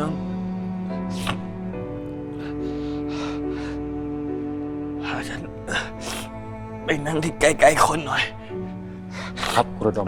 ยังฉันไปนั่งที่ไกลๆคนหน่อย ครับคุณระดม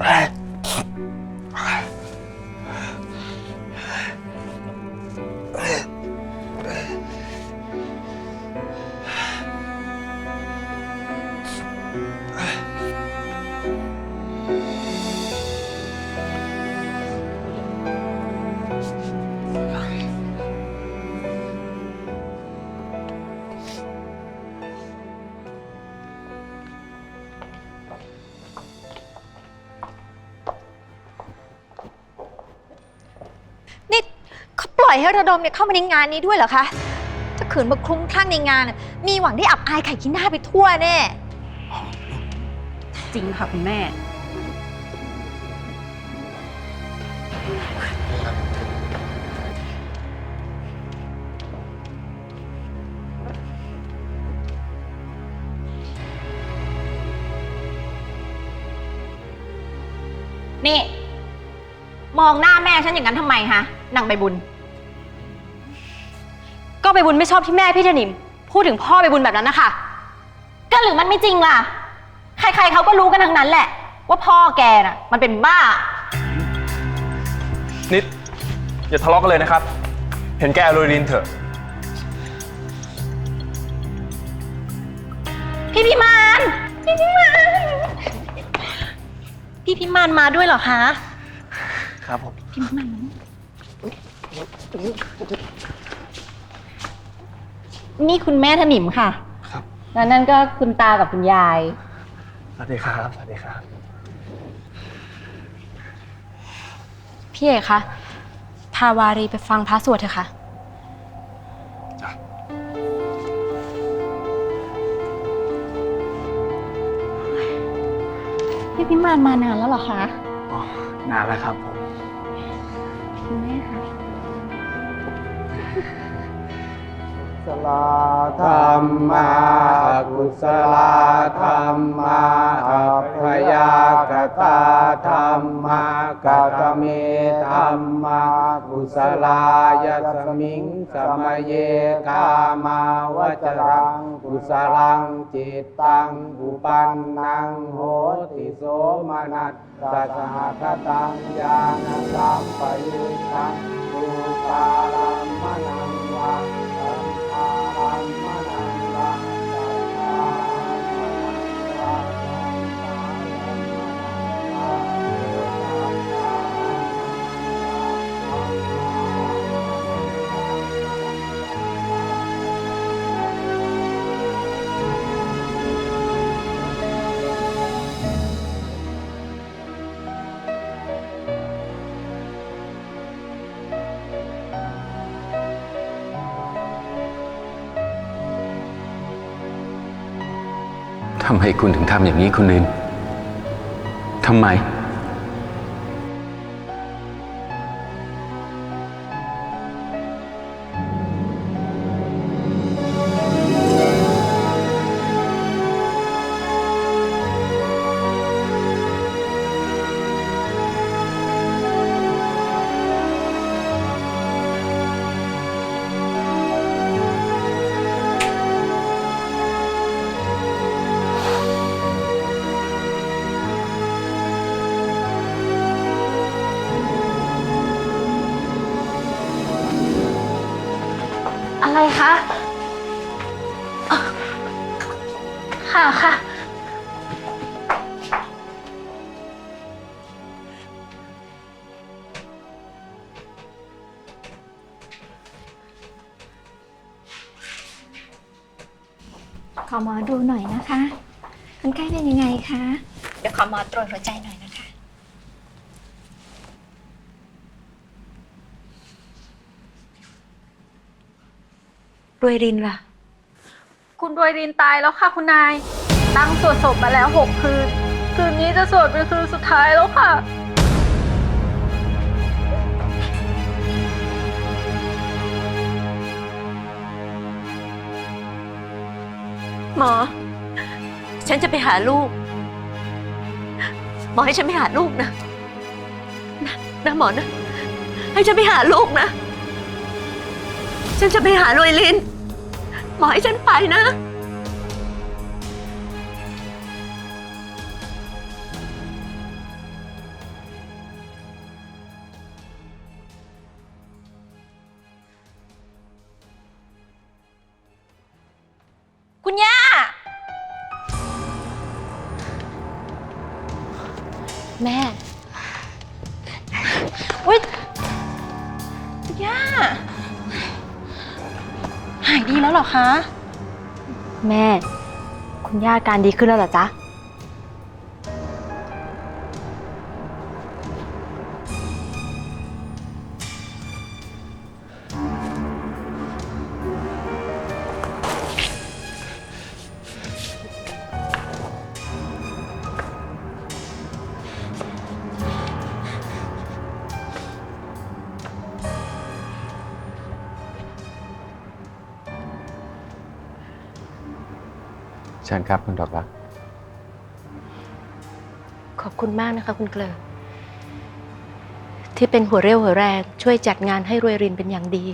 ล่อยให้ระดมเนี่ยเข้ามาในงานนี้ด้วยเหรอคะ ถ้าขืนมาคลุ้มคลั่งในงานน่ะมีหวังได้อับอายไข่ขี้หน้าไปทั่วแน่ จริงค่ะคุณแม่ นี่ มองหน้าแม่ฉันอย่างนั้นทำไมฮะนางใบบุญ ก็ไปบุญไม่ชอบที่แม่พี่ธนิม พูดถึงพ่อไปบุญแบบนั้นนะคะ ก็หรือมันไม่จริงล่ะ ใครๆเขาก็รู้กันทั้งนั้นแหละ ว่าพ่อแกน่ะ มันเป็นบ้า นิด อย่าทะเลาะกันเลยนะครับ เห็นแกโรยลินเถอะ พี่พิมานพี่พิมานพี่พิมานมาด้วยเหรอคะ ครับผมนี่ คุณแม่ถนิมค่ะ ครับ แล้วนั่นก็คุณตากับคุณยาย สวัสดีครับ สวัสดีครับ พี่เอกคะ พาวารีไปฟังพระสวดเถอะค่ะพี่พิมานมานานแล้วเหรอคะ อ๋อนานแล้วครับผม สลาธรรมากุศลาธรรมาอัพยากตาธรรมากตเมธรรมากุศลายสมิงสมเยกามาวจรังกุศลังจิตตังอุปันนังโหติโสมนัสสะสหคตังญาณสัมปยุตตังรูปาลัมมนังวัง ทำไมคุณถึงทำอย่างนี้คุณลินทำไม อะไรคะอะค่ะค่ะ ขอหมอดูหน่อยนะคะคนไข้เป็นยังไงคะ เดี๋ยวขอหมอตรวจหัวใจหน่อยนะคะ รวยรินล่ะ คุณรวยรินตายแล้วค่ะคุณนาย ตั้งสวดศพมาแล้วหกคืน คืนนี้จะสวดเป็นคืนสุดท้ายแล้วค่ะ หมอ ฉันจะไปหาลูก หมอให้ฉันไปหาลูกนะนะนะหมอนะ ให้ฉันไปหาลูกนะ ฉันจะไปหารวยลิน ปอยให้ฉันไปนะ คุณย่า แม่ รอคะ แม่ คุณย่าอาการดีขึ้นแล้วเหรอจ๊ะ เชิญครับคุณดอกรัก ขอบคุณมากนะคะคุณเกลอที่เป็นหัวเรี่ยวหัวแรงช่วยจัดงานให้รวยรินเป็นอย่างดี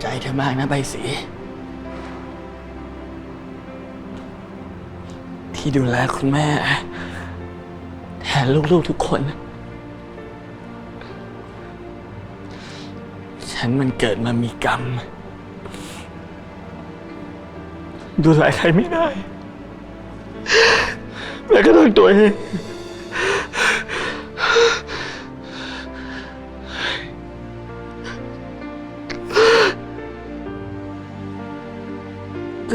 ใจเธอมากนะใบสี ที่ดูแลคุณแม่ แทนลูกๆทุกคน ฉันมันเกิดมามีกรรม ดูแลใครไม่ได้ แม้กระทั่งตัวเอง ฉัน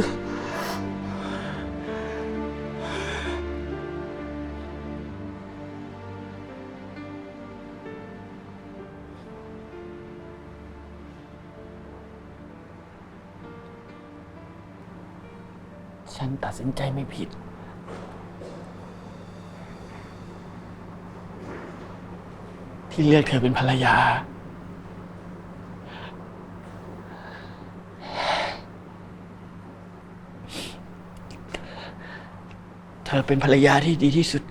ตัดสินใจไม่ผิด ที่เลือกเธอเป็นภรรยา อเป็นภรรยาที่ดีที่สุด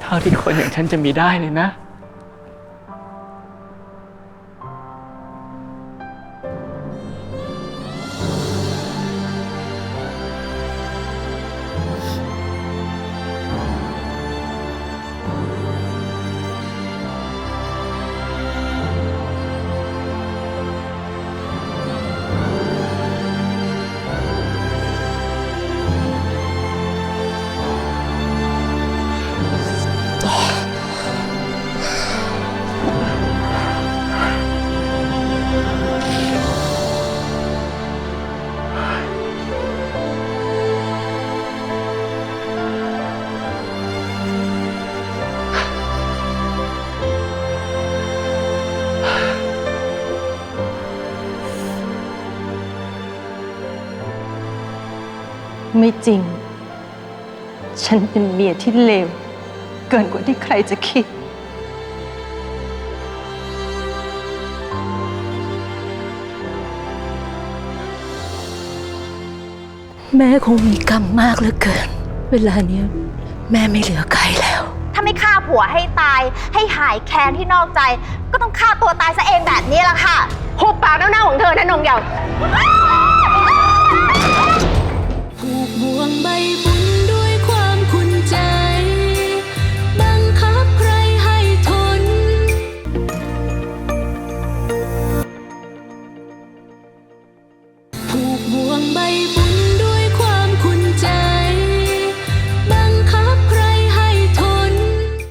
เท่าที่คนอย่างฉันจะมีได้เลยนะ ไม่จริง ฉันเป็นเมียที่เลว เกินกว่าที่ใครจะคิด แม่คงมีกรรมมากเหลือเกิน เวลาเนี้ยแม่ไม่เหลือใครแล้ว ถ้าไม่ฆ่าผัวให้ตาย ให้หายแค้นที่นอกใจ ก็ต้องฆ่าตัวตายซะเองแบบนี้แหละค่ะหุบปากเน่าๆของเธอนะนงเยาว์